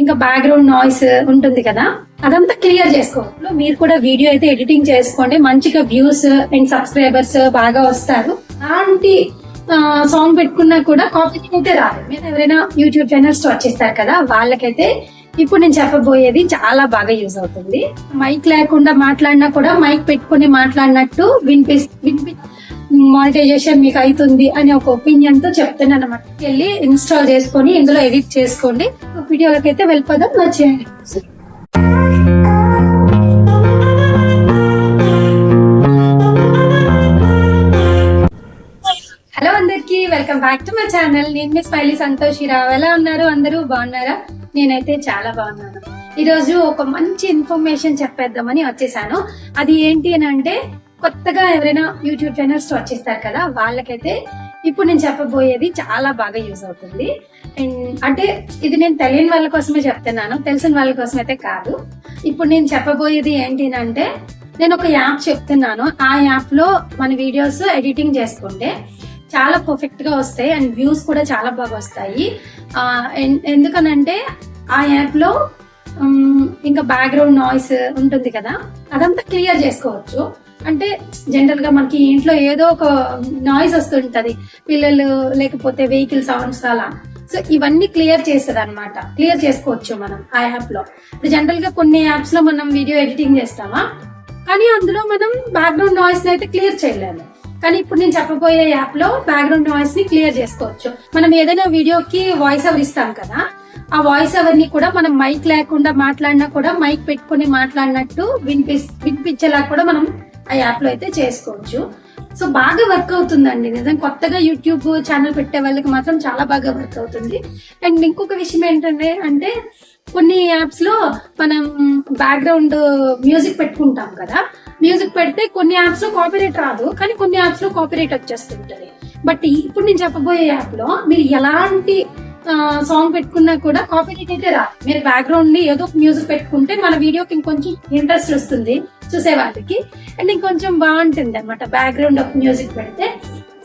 ఇంకా background noise ఉంటుంది కదా? అదంతా క్లియర్ చేసుకోవాలి. మీరు కూడా వీడియో అయితే ఎడిటింగ్ చేసుకోండి. మంచిగా వ్యూస్ అండ్ సబ్స్క్రైబర్స్ బాగా వస్తారు. అలాంటి సాంగ్ పెట్టుకున్నా కూడా కాపీ అయితే రాదు. మీరు ఎవరైనా యూట్యూబ్ ఛానల్ స్టార్ట్ చేస్తారు కదా వాళ్ళకైతే ఇప్పుడు నేను చెప్పబోయేది చాలా బాగా యూజ్ అవుతుంది. మైక్ లేకుండా మాట్లాడినా కూడా మైక్ పెట్టుకుని మాట్లాడినట్టు వినిపి వినిపి మానిటైజేషన్ మీకు అవుతుంది అనే ఒక ఒపీనియన్తో చెప్తున్నాను అనమాట వెళ్ళి ఇన్స్టాల్ చేసుకొని ఇందులో ఎడిట్ చేసుకోండి. వీడియోలకి అయితే వెళ్ళిపోదాం నచ్చేయండి హలో అందరికి welcome back to my channel. నేను మీ స్మైలీ సంతోషిరావు ఎలా ఉన్నారు? అందరూ బాగున్నారా? నేనైతే చాలా బాగున్నాను. ఈరోజు ఒక మంచి ఇన్ఫర్మేషన్ చెప్పేద్దామని వచ్చేసాను. అది ఏంటి అని అంటే కొత్తగా ఎవరైనా యూట్యూబ్ ఛానల్ స్టార్ట్ చేస్తారు కదా వాళ్ళకైతే ఇప్పుడు నేను చెప్పబోయేది చాలా బాగా యూజ్ అవుతుంది. అండ్ అంటే ఇది నేను తెలియని వాళ్ళ కోసమే చెప్తున్నాను. తెలిసిన వాళ్ళ కోసం అయితే కాదు. ఇప్పుడు నేను చెప్పబోయేది ఏంటి అంటే నేను ఒక యాప్ చెప్తున్నాను. ఆ యాప్లో మన వీడియోస్ ఎడిటింగ్ చేసుకుంటే చాలా పర్ఫెక్ట్గా వస్తాయి అండ్ వ్యూస్ కూడా చాలా బాగా వస్తాయి. ఎందుకనంటే ఆ యాప్లో ఇంకా బ్యాక్గ్రౌండ్ నాయిస్ ఉంటుంది కదా అదంతా క్లియర్ చేసుకోవచ్చు. అంటే జనరల్గా మనకి ఇంట్లో ఏదో ఒక నాయిస్ వస్తుంటది. పిల్లలు లేకపోతే వెహికల్ సౌండ్స్ అలా. సో ఇవన్నీ క్లియర్ చేస్తుంది అనమాట క్లియర్ చేసుకోవచ్చు మనం ఆ యాప్లో. జనరల్గా కొన్ని యాప్స్లో మనం వీడియో ఎడిటింగ్ చేస్తామా? కానీ అందులో మనం బ్యాక్గ్రౌండ్ నాయిస్ అయితే క్లియర్ చేయలేము. కానీ ఇప్పుడు నేను చెప్పబోయే యాప్లో బ్యాక్గ్రౌండ్ నాయిస్ని క్లియర్ చేసుకోవచ్చు. మనం ఏదైనా వీడియోకి వాయిస్ ఓవర్ ఇస్తాం కదా ఆ వాయిస్ ఓవర్ని కూడా మనం మైక్ లేకుండా మాట్లాడినా కూడా మైక్ పెట్టుకుని మాట్లాడినట్టు వినిపి వినిపించేలా కూడా మనం ఆ యాప్లో అయితే చేసుకోవచ్చు. సో బాగా వర్క్ అవుతుందండి. నిజం కొత్తగా యూట్యూబ్ ఛానల్ పెట్టే వాళ్ళకి మాత్రం చాలా బాగా వర్క్ అవుతుంది. అండ్ ఇంకొక విషయం ఏంటంటే అంటే కొన్ని యాప్స్లో మనం బ్యాక్గ్రౌండ్ మ్యూజిక్ పెట్టుకుంటాం కదా. మ్యూజిక్ పెడితే కొన్ని యాప్స్లో రాదు. కానీ కొన్ని యాప్స్లో కాపీరైట్ వచ్చేస్తుంటది. బట్ ఇప్పుడు నేను చెప్పబోయే యాప్లో మీరు ఎలాంటి సాంగ్ పెట్టుకున్నా కూడా కాపీరైట్ అయితే రాదు. మీరు బ్యాక్గ్రౌండ్ని ఏదో ఒక మ్యూజిక్ పెట్టుకుంటే మన వీడియోకి ఇంకొంచెం ఇంట్రెస్ట్ వస్తుంది చూసే వాళ్ళకి. అండ్ ఇంకొంచెం బాగుంటుంది అనమాట బ్యాక్గ్రౌండ్ ఆఫ్ మ్యూజిక్ పెడితే.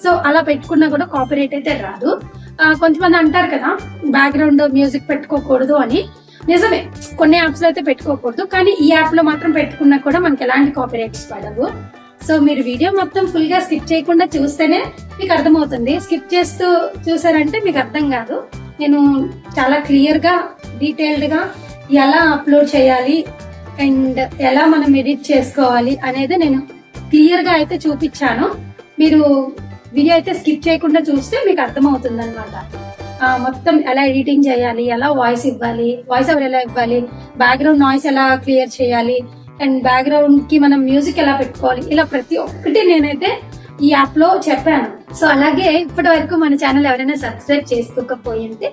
సో అలా పెట్టుకున్నా కూడా కాపీరైట్ అయితే రాదు. కొంతమంది అంటారు కదా బ్యాక్గ్రౌండ్ మ్యూజిక్ పెట్టుకోకూడదు అని. నిజమే కొన్ని యాప్స్లో అయితే పెట్టుకోకూడదు. కానీ ఈ యాప్లో మాత్రం పెట్టుకున్నా కూడా మనకి ఎలాంటి కాపీరైట్స్ పడవు. సో మీరు వీడియో మొత్తం ఫుల్గా స్కిప్ చేయకుండా చూస్తేనే మీకు అర్థమవుతుంది. స్కిప్ చేస్తూ చూసారంటే మీకు అర్థం కాదు. నేను చాలా క్లియర్గా డీటెయిల్డ్గా ఎలా అప్లోడ్ చేయాలి అండ్ ఎలా మనం ఎడిట్ చేసుకోవాలి అనేది నేను క్లియర్గా అయితే చూపించాను. మీరు వీడియో అయితే స్కిప్ చేయకుండా చూస్తే మీకు అర్థమవుతుంది అనమాట మొత్తం ఎలా ఎడిటింగ్ చేయాలి ఎలా వాయిస్ ఇవ్వాలి వాయిస్ ఎవరు ఎలా ఇవ్వాలి బ్యాక్గ్రౌండ్ నాయిస్ ఎలా క్లియర్ చేయాలి అండ్ బ్యాక్గ్రౌండ్కి మనం మ్యూజిక్ ఎలా పెట్టుకోవాలి ఇలా ప్రతి ఒక్కటి నేనైతే ఈ యాప్లో చెప్పాను. సో అలాగే ఇప్పటి వరకు మన ఛానల్ ఎవరైనా సబ్స్క్రైబ్ చేసుకోకపోయి ఉంటే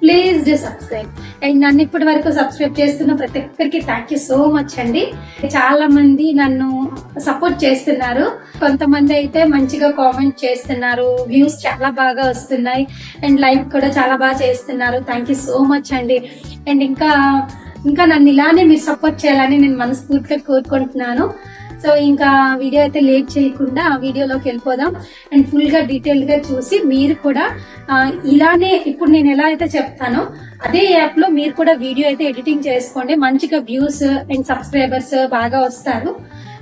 ప్లీజ్ డూ సబ్స్క్రైబ్. అండ్ నన్ను ఇప్పటి వరకు సబ్స్క్రైబ్ చేస్తున్న ప్రతి ఒక్కరికి థ్యాంక్ యూ సో మచ్ అండి. చాలా మంది నన్ను సపోర్ట్ చేస్తున్నారు. కొంతమంది అయితే మంచిగా కామెంట్ చేస్తున్నారు. వ్యూస్ చాలా బాగా వస్తున్నాయి. అండ్ లైక్ కూడా చాలా బాగా చేస్తున్నారు. థ్యాంక్ యూ సో మచ్ అండి. అండ్ ఇంకా ఇంకా నన్ను ఇలానే మీరు సపోర్ట్ చేయాలని నేను మనస్ఫూర్తిగా కోరుకుంటున్నాను. సో ఇంకా వీడియో అయితే లేట్ చేయకుండా ఆ వీడియోలోకి వెళ్ళిపోదాం. అండ్ ఫుల్గా డీటెయిల్గా చూసి మీరు కూడా ఇలానే ఇప్పుడు నేను ఎలా అయితే చెప్తానో అదే యాప్లో మీరు కూడా వీడియో అయితే ఎడిటింగ్ చేసుకోండి. మంచిగా వ్యూస్ అండ్ సబ్స్క్రైబర్స్ బాగా వస్తారు.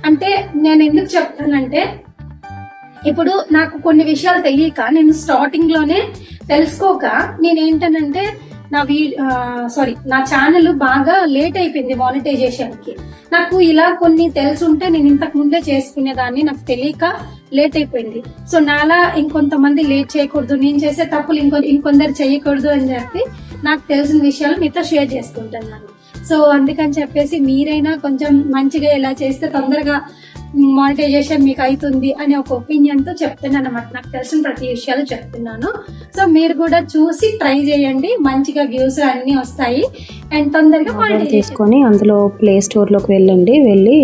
అంటే నేను ఎందుకు చెప్తానంటే ఇప్పుడు నాకు కొన్ని విషయాలు తెలియక నేను స్టార్టింగ్లోనే తెలుసుకోక నేను ఏంటనంటే నా వీ సారీ నా ఛానల్ బాగా లేట్ అయిపోయింది మానిటైజేషన్కి నాకు ఇలా కొన్ని తెలుసుంటే నేను ఇంతకు ముందే చేసుకునేదాన్ని నాకు తెలియక లేట్ అయిపోయింది. సో నాలా ఇంకొంతమంది లేట్ చేయకూడదు నేను చేసే తప్పులు ఇంకొ ఇంకొందరు చేయకూడదు అని చెప్పి నాకు తెలిసిన విషయాలు మీతో షేర్ చేసుకుంటున్నాను. సో అందుకని చెప్పేసి మీరైనా కొంచెం మంచిగా ఇలా చేస్తే తొందరగా మానిటైజేషన్ మీకు అవుతుంది అనే ఒక ఒపీనియన్తో చెప్తున్నాను అనమాట నాకు తెలిసిన ప్రతి విషయాలు చెప్తున్నాను. సో మీరు కూడా చూసి ట్రై చేయండి. మంచిగా వ్యూస్ అన్ని వస్తాయి. అండ్ తొందరగా మానిటైజేషన్ తీసుకొని అందులో ప్లే స్టోర్లోకి వెళ్ళండి. వెళ్ళి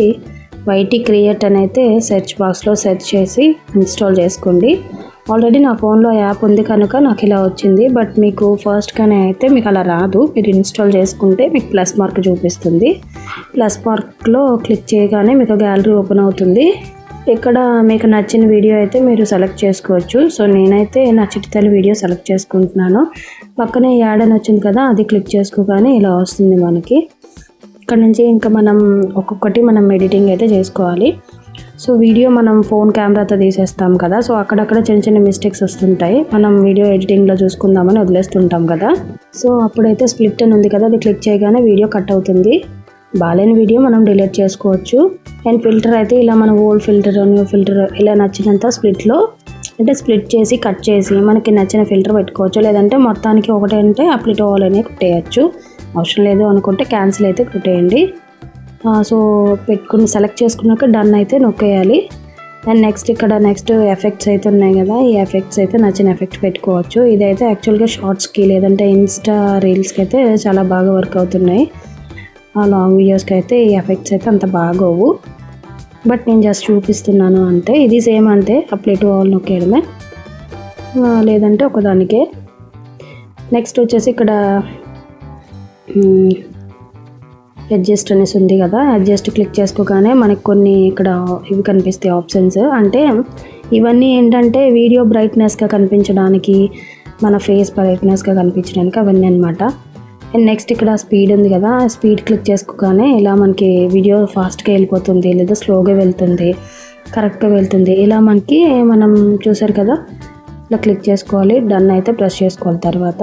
వైటీ క్రియేట్ అని అయితే సెర్చ్ బాక్స్లో సెర్చ్ చేసి ఇన్స్టాల్ చేసుకోండి. ఆల్రెడీ నా ఫోన్లో యాప్ ఉంది కనుక నాకు ఇలా వచ్చింది. బట్ మీకు ఫస్ట్గానే అయితే మీకు అలా రాదు. మీరు ఇన్స్టాల్ చేసుకుంటే మీకు ప్లస్ మార్క్ చూపిస్తుంది. ప్లస్ మార్క్లో క్లిక్ చేయగానే మీకు గ్యాలరీ ఓపెన్ అవుతుంది. ఇక్కడ మీకు నచ్చిన వీడియో అయితే మీరు సెలెక్ట్ చేసుకోవచ్చు. సో నేనైతే నా చిట్టితల్లి వీడియో సెలెక్ట్ చేసుకుంటున్నాను. పక్కనే యాడ్ అని వచ్చింది కదా అది క్లిక్ చేసుకోగానే ఇలా వస్తుంది మనకి. ఇక్కడ నుంచి ఇంకా మనం ఒక్కొక్కటి మనం ఎడిటింగ్ అయితే చేసుకోవాలి. సో వీడియో మనం ఫోన్ కెమెరాతో తీసేస్తాం కదా. సో అక్కడక్కడ చిన్న చిన్న మిస్టేక్స్ వస్తుంటాయి. మనం వీడియో ఎడిటింగ్లో చూసుకుందామని వదిలేస్తుంటాం కదా. సో అప్పుడైతే స్ప్లిట్ అని ఉంది కదా అది క్లిక్ చేయగానే వీడియో కట్ అవుతుంది. బాగాలేని వీడియో మనం డిలీట్ చేసుకోవచ్చు. అండ్ ఫిల్టర్ అయితే ఇలా మన ఓల్డ్ ఫిల్టర్ న్యూ ఫిల్టర్ ఇలా నచ్చినంత స్ప్లిట్లో అంటే స్ప్లిట్ చేసి కట్ చేసి మనకి నచ్చిన ఫిల్టర్ పెట్టుకోవచ్చు. లేదంటే మొత్తానికి ఒకటే అంటే అప్లిట్ ఓవల్ అనేది కుట్టేయచ్చు. అవసరం లేదు అనుకుంటే క్యాన్సిల్ అయితే కుట్టేయండి. సో పెట్టుకుని సెలెక్ట్ చేసుకున్నాక డన్ అయితే నొక్కేయాలి. అండ్ నెక్స్ట్ ఇక్కడ నెక్స్ట్ ఎఫెక్ట్స్ అయితే ఉన్నాయి కదా ఈ ఎఫెక్ట్స్ అయితే నచ్చిన ఎఫెక్ట్ పెట్టుకోవచ్చు. ఇదైతే యాక్చువల్గా షార్ట్స్కి లేదంటే ఇన్స్టా రీల్స్కి అయితే చాలా బాగా వర్క్ అవుతున్నాయి. ఆ లాంగ్ వీడియోస్కి అయితే ఈ ఎఫెక్ట్స్ అయితే అంత బాగోవు. బట్ నేను జస్ట్ చూపిస్తున్నాను అంతే ఇది సేమ్ అంతే అప్లై టు ఆల్ నొక్కేయడమే. లేదంటే ఒకదానికే. నెక్స్ట్ వచ్చేసి ఇక్కడ అడ్జస్ట్ అనేసి ఉంది కదా అడ్జస్ట్ క్లిక్ చేసుకోగానే మనకు కొన్ని ఇక్కడ ఇవి కనిపిస్తాయి ఆప్షన్స్ అంటే ఇవన్నీ ఏంటంటే వీడియో బ్రైట్నెస్గా కనిపించడానికి మన ఫేస్ బ్రైట్నెస్గా కనిపించడానికి అవన్నీ అనమాట అండ్ నెక్స్ట్ ఇక్కడ స్పీడ్ ఉంది కదా స్పీడ్ క్లిక్ చేసుకోగానే ఇలా మనకి వీడియో ఫాస్ట్గా వెళ్ళిపోతుంది లేదా స్లోగా వెళ్తుంది కరెక్ట్గా వెళ్తుంది. ఇలా మనకి మనం చూసారు కదా ఇలా క్లిక్ చేసుకోవాలి డన్ అయితే ప్రెస్ చేసుకోవాలి తర్వాత.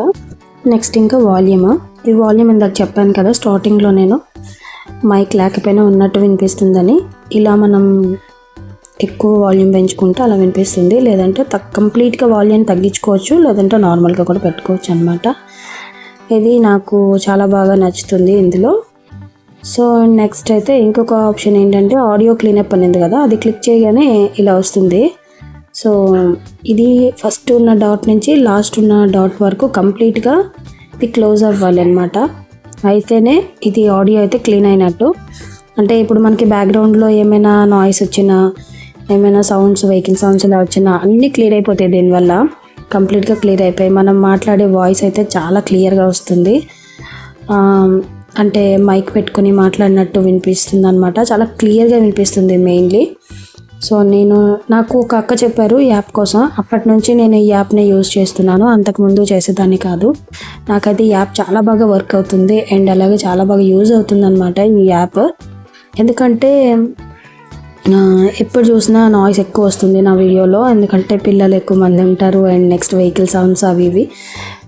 నెక్స్ట్ ఇంకా వాల్యూమ్ ఈ వాల్యూమ్ ఇందాక చెప్పాను కదా స్టార్టింగ్లో నేను మైక్ లేకపోయినా ఉన్నట్టు వినిపిస్తుందని. ఇలా మనం ఎక్కువ వాల్యూమ్ పెంచుకుంటే అలా వినిపిస్తుంది. లేదంటే తక్ కంప్లీట్గా వాల్యూమ్ తగ్గించుకోవచ్చు లేదంటే నార్మల్గా కూడా పెట్టుకోవచ్చు అనమాట ఇది నాకు చాలా బాగా నచ్చుతుంది ఇందులో. సో నెక్స్ట్ అయితే ఇంకొక ఆప్షన్ ఏంటంటే ఆడియో క్లీనప్ అనేది కదా అది క్లిక్ చేయగానే ఇలా వస్తుంది. సో ఇది ఫస్ట్ ఉన్న డాట్ నుంచి లాస్ట్ ఉన్న డాట్ వరకు కంప్లీట్గా ఇది క్లోజ్ అవ్వాలి అనమాట అయితేనే ఇది ఆడియో అయితే క్లీన్ అయినట్టు. అంటే ఇప్పుడు మనకి బ్యాక్గ్రౌండ్లో ఏమైనా నాయిస్ వచ్చినా ఏమైనా సౌండ్స్ వెహికల్ సౌండ్స్ ఇలా వచ్చినా అన్నీ క్లియర్ అయిపోతాయి దీనివల్ల. కంప్లీట్గా క్లియర్ అయిపోయి మనం మాట్లాడే వాయిస్ అయితే చాలా క్లియర్గా వస్తుంది. అంటే మైక్ పెట్టుకొని మాట్లాడినట్టు వినిపిస్తుంది అనమాట చాలా క్లియర్గా వినిపిస్తుంది మెయిన్లీ. సో నేను నాకు ఒక అక్క చెప్పారు ఈ యాప్ కోసం. అప్పటి నుంచి నేను ఈ యాప్ని యూజ్ చేస్తున్నాను. అంతకుముందు చేసేదాన్ని కాదు. నాకైతే ఈ యాప్ చాలా బాగా వర్క్ అవుతుంది. అండ్ అలాగే చాలా బాగా యూజ్ అవుతుంది అనమాట ఈ యాప్. ఎందుకంటే ఎప్పుడు చూసినా నాయిస్ ఎక్కువ వస్తుంది నా వీడియోలో. ఎందుకంటే పిల్లలు ఎక్కువ మంది ఉంటారు అండ్ నెక్స్ట్ వెహికల్ సౌండ్స్ అవి ఇవి.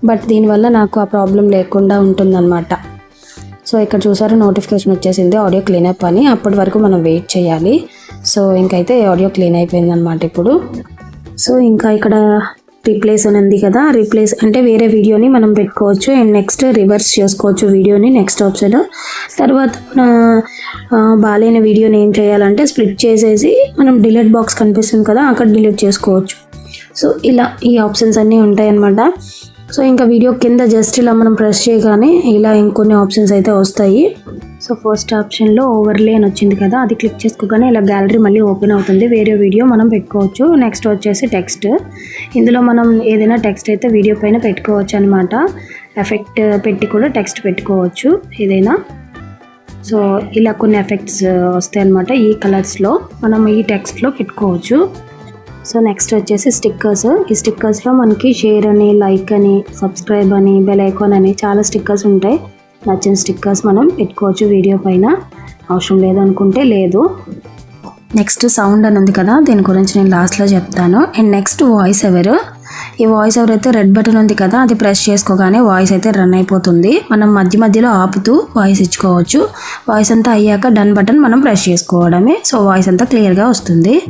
బట్ దీనివల్ల నాకు ఆ ప్రాబ్లం లేకుండా ఉంటుందన్నమాట. సో ఇక్కడ చూసారు నోటిఫికేషన్ వచ్చేసింది ఆడియో క్లీనప్ అని. అప్పటి వరకు మనం వెయిట్ చేయాలి. సో ఇంకైతే ఆడియో క్లీన్ అయిపోయింది అనమాట ఇప్పుడు. సో ఇంకా ఇక్కడ రీప్లేస్ అని ఉంది కదా రీప్లేస్ అంటే వేరే వీడియోని మనం పెట్టుకోవచ్చు. అండ్ నెక్స్ట్ రివర్స్ చేసుకోవచ్చు వీడియోని నెక్స్ట్ ఆప్షన్ తర్వాత బాగాలేని వీడియోని ఏం చేయాలంటే స్ప్లిట్ చేసేసి మనం డిలీట్ బాక్స్ కనిపిస్తుంది కదా అక్కడ డిలీట్ చేసుకోవచ్చు. సో ఇలా ఈ ఆప్షన్స్ అన్నీ ఉంటాయి అన్నమాట సో ఇంకా వీడియో కింద జస్ట్ ఇలా మనం ప్రెస్ చేయగానే ఇలా ఇంకొన్ని ఆప్షన్స్ అయితే వస్తాయి. సో ఫస్ట్ ఆప్షన్లో ఓవర్లే అని వచ్చింది కదా అది క్లిక్ చేసుకోగానే ఇలా గ్యాలరీ మళ్ళీ ఓపెన్ అవుతుంది. వేరే వీడియో మనం పెట్టుకోవచ్చు. నెక్స్ట్ వచ్చేసి టెక్స్ట్ ఇందులో మనం ఏదైనా టెక్స్ట్ అయితే వీడియో పైన పెట్టుకోవచ్చు అనమాట ఎఫెక్ట్ పెట్టి కూడా టెక్స్ట్ పెట్టుకోవచ్చు ఏదైనా. సో ఇలా కొన్ని ఎఫెక్ట్స్ వస్తాయి అనమాట ఈ కలర్స్లో మనం ఈ టెక్స్ట్లో పెట్టుకోవచ్చు. సో నెక్స్ట్ వచ్చేసి స్టిక్కర్స్ ఈ స్టిక్కర్స్లో మనకి షేర్ అని లైక్ అని సబ్స్క్రైబ్ అని బెల్ ఐకాన్ అని చాలా స్టిక్కర్స్ ఉంటాయి. నచ్చిన స్టిక్కర్స్ మనం పెట్టుకోవచ్చు. వీడియో పైన అవసరం లేదనుకుంటే లేదు. నెక్స్ట్ సౌండ్ అని ఉంది కదా దీని గురించి నేను లాస్ట్లో చెప్తాను. And next voice over? ఈ వాయిస్ ఎవర్ అయితే రెడ్ బటన్ ఉంది కదా అది ప్రెస్ చేసుకోగానే వాయిస్ అయితే రన్ అయిపోతుంది. మనం మధ్య మధ్యలో ఆపుతూ వాయిస్ ఇచ్చుకోవచ్చు. వాయిస్ అంతా అయ్యాక డన్ బటన్ మనం ప్రెస్ చేసుకోవడమే. సో వాయిస్ అంతా క్లియర్గా వస్తుంది.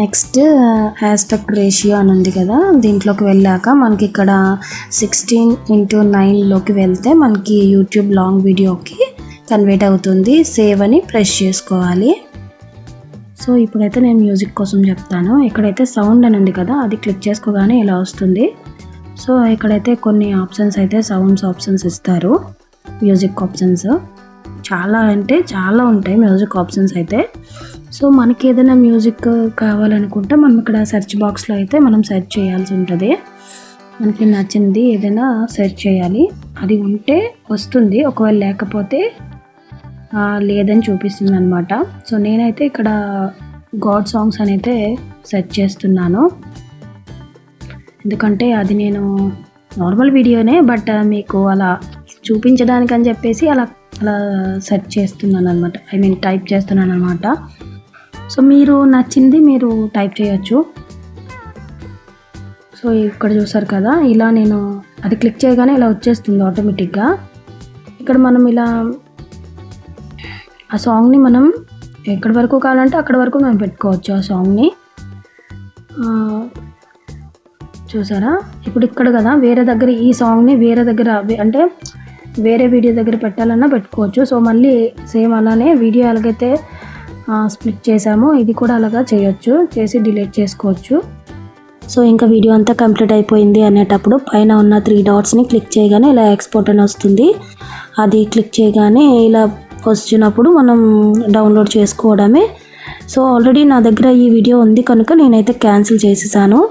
నెక్స్ట్ ఆస్పెక్ట్ రేషియో అని ఉంది కదా దీంట్లోకి వెళ్ళాక మనకి ఇక్కడ సిక్స్టీన్ ఇంటూ నైన్లోకి వెళ్తే మనకి యూట్యూబ్ లాంగ్ వీడియోకి కన్వర్ట్ అవుతుంది. సేవ్ అని ప్రెస్ చేసుకోవాలి. సో ఇప్పుడైతే నేను మ్యూజిక్ కోసం చెప్తాను. ఇక్కడైతే సౌండ్ అని ఉంది కదా అది క్లిక్ చేసుకోగానే ఇలా వస్తుంది. సో ఇక్కడైతే కొన్ని ఆప్షన్స్ అయితే సౌండ్స్ ఆప్షన్స్ ఇస్తారు. మ్యూజిక్ ఆప్షన్స్ చాలా అంటే చాలా ఉంటాయి మ్యూజిక్ ఆప్షన్స్ అయితే. సో మనకి ఏదైనా మ్యూజిక్ కావాలనుకుంటే మనం ఇక్కడ సెర్చ్ బాక్స్లో అయితే మనం సెర్చ్ చేయాల్సి ఉంటుంది. మనకి నచ్చింది ఏదైనా సెర్చ్ చేయాలి. అది ఉంటే వస్తుంది. ఒకవేళ లేకపోతే లేదని చూపిస్తుంది అనమాట సో నేనైతే ఇక్కడ గాడ్ సాంగ్స్ అని అయితే సెర్చ్ చేస్తున్నాను. ఎందుకంటే అది నేను నార్మల్ వీడియోనే బట్ మీకు అలా చూపించడానికి అని చెప్పేసి అలా అలా సెర్చ్ చేస్తున్నాను అనమాట ఐ మీన్ టైప్ చేస్తున్నాను అనమాట సో మీరు నచ్చింది మీరు టైప్ చేయొచ్చు. సో ఇక్కడ చూసారు కదా ఇలా నేను అది క్లిక్ చేయగానే ఇలా వచ్చేస్తుంది ఆటోమేటిక్గా ఇక్కడ మనం ఇలా ఆ సాంగ్ని మనం ఎక్కడి వరకు కావాలంటే అక్కడ వరకు మనం పెట్టుకోవచ్చు ఆ సాంగ్ని చూసారా? ఇప్పుడు ఇక్కడ కదా వేరే దగ్గర ఈ సాంగ్ని వేరే దగ్గర అంటే వేరే వీడియో దగ్గర పెట్టాలన్నా పెట్టుకోవచ్చు. సో మళ్ళీ సేమ్ అలానే వీడియో ఎలాగైతే స్ప్లిట్ చేసామో. ఇది కూడా అలాగా చేయొచ్చు. చేసి డిలీట్ చేసుకోవచ్చు. సో ఇంకా వీడియో అంతా కంప్లీట్ అయిపోయింది అనేటప్పుడు పైన ఉన్న త్రీ డాట్స్ని క్లిక్ చేయగానే ఇలా ఎక్స్పోర్ట్ అని వస్తుంది. అది క్లిక్ చేయగానే ఇలా వచ్చినప్పుడు మనం డౌన్లోడ్ చేసుకోవడమే. సో ఆల్రెడీ నా దగ్గర ఈ వీడియో ఉంది కనుక నేనైతే క్యాన్సిల్ చేసేసాను.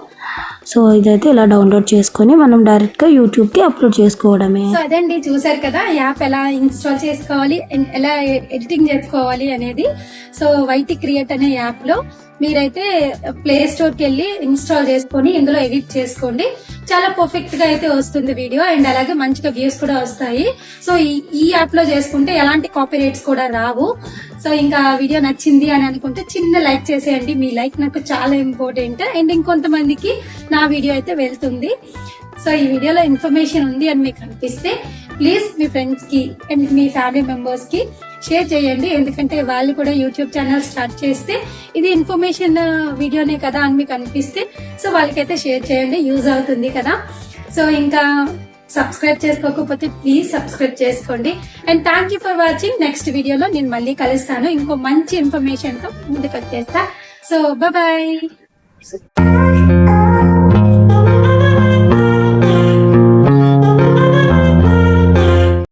సో ఇదైతే ఇలా డౌన్లోడ్ చేసుకొని మనం డైరెక్ట్గా యూట్యూబ్కి అప్లోడ్ చేసుకోవడమే. సో అదండి చూసారు కదా యాప్ ఎలా ఇన్స్టాల్ చేసుకోవాలి ఎలా ఎడిటింగ్ చేసుకోవాలి అనేది. సో వైటీ క్రియేట్ అనే యాప్లో మీరైతే ప్లే స్టోర్కి వెళ్ళి ఇన్స్టాల్ చేసుకొని ఇందులో ఎడిట్ చేసుకోండి. చాలా పర్ఫెక్ట్గా అయితే వస్తుంది వీడియో అండ్ అలాగే మంచిగా వ్యూస్ కూడా వస్తాయి. సో ఈ- ఈ యాప్లో చేసుకుంటే ఎలాంటి కాపీ రేట్స్ కూడా రావు. సో ఇంకా వీడియో నచ్చింది అని అనుకుంటే చిన్న లైక్ చేసేయండి. మీ లైక్ నాకు చాలా ఇంపార్టెంట్ అండ్ ఇంకొంతమందికి నా వీడియో అయితే వెళ్తుంది. సో ఈ వీడియోలో ఇన్ఫర్మేషన్ ఉంది అని మీకు అనిపిస్తే ప్లీజ్ మీ ఫ్రెండ్స్కి అండ్ మీ ఫ్యామిలీ మెంబర్స్కి షేర్ చేయండి. ఎందుకంటే వాళ్ళు కూడా యూట్యూబ్ ఛానల్ స్టార్ట్ చేస్తే ఇది ఇన్ఫర్మేషన్ వీడియోనే కదా అని మీకు అనిపిస్తే సో వాళ్ళకైతే షేర్ చేయండి. యూజ్ అవుతుంది కదా. సో ఇంకా సబ్స్క్రైబ్ చేసుకోకపోతే ప్లీజ్ సబ్స్క్రైబ్ చేసుకోండి. And thank you for watching next వీడియోలో నేను మళ్ళీ కలుస్తాను. ఇంకో మంచి ఇన్ఫర్మేషన్తో ముందుకు వచ్చేస్తా సో బాయ్